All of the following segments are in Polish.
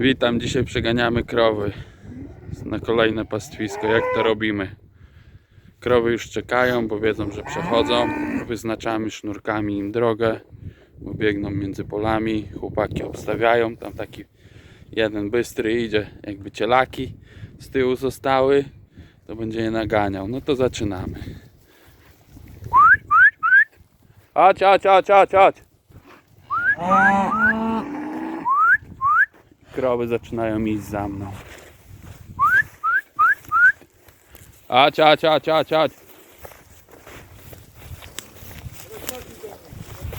Witam, dzisiaj przeganiamy krowy na kolejne pastwisko. Jak to robimy? Krowy już czekają, bo wiedzą, że przechodzą. Wyznaczamy sznurkami im drogę, bo biegną między polami. Chłopaki obstawiają. Tam taki jeden bystry idzie, jakby cielaki z tyłu zostały, to będzie je naganiał. No to zaczynamy. Chodź, chodź, chodź, chodź, chodź. Krowy zaczynają iść za mną. Chodź, chodź, chodź, chodź, chodź.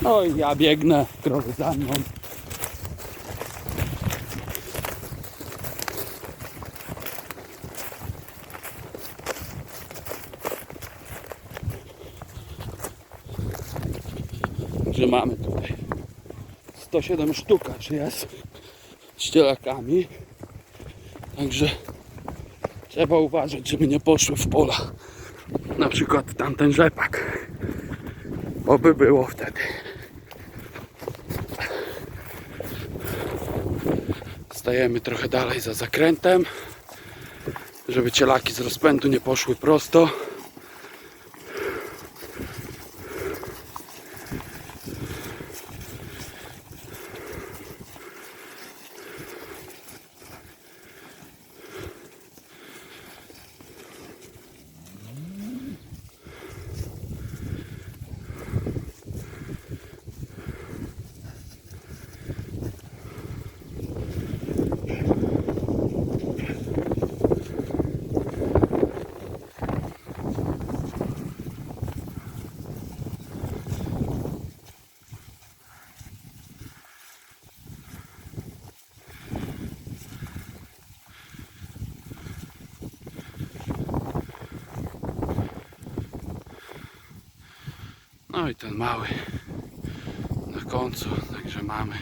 No i ja biegnę, krowy za mną. Że mamy tutaj 107 sztuk, czy jest z cielakami. Także trzeba uważać, żeby nie poszły w pola. Na przykład tamten rzepak. Bo by było wtedy. Stajemy trochę dalej za zakrętem, żeby cielaki z rozpędu nie poszły prosto. No i ten mały na końcu, także mamy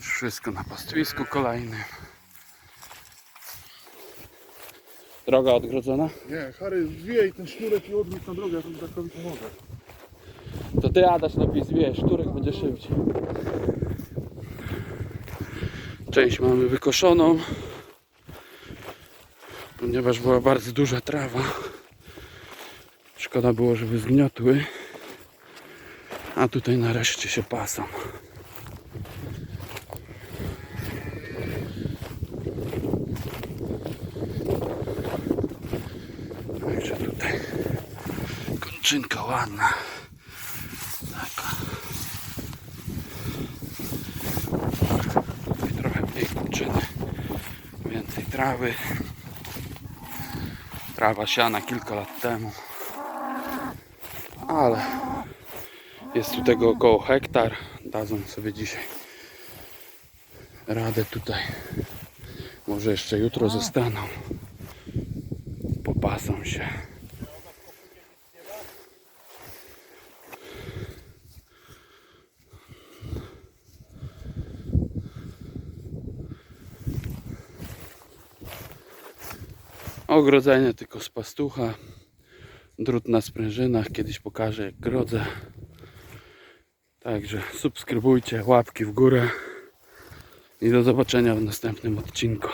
wszystko na pastwisku kolejnym. Droga odgrodzona? Nie, Harry, zwijaj ten sznurek i odwróć na drogę, tu takowi pomogę. To ty Adaś lepiej zwiesz, Turek będzie szybciej. Część mamy wykoszoną, ponieważ była bardzo duża trawa. Szkoda było, żeby zgniotły. A tutaj nareszcie się pasą. Także tutaj kończynka ładna. Taka. Tutaj trochę mniej kończyny. Więcej trawy. Trawa siana kilka lat temu. Ale jest tu tego około hektar. Dadzą sobie dzisiaj radę tutaj. Może jeszcze jutro zostaną. Popasą się. Ogrodzenie tylko z pastucha. Drut na sprężynach. Kiedyś pokażę jak grodzę. Także subskrybujcie, łapki w górę. I do zobaczenia w następnym odcinku.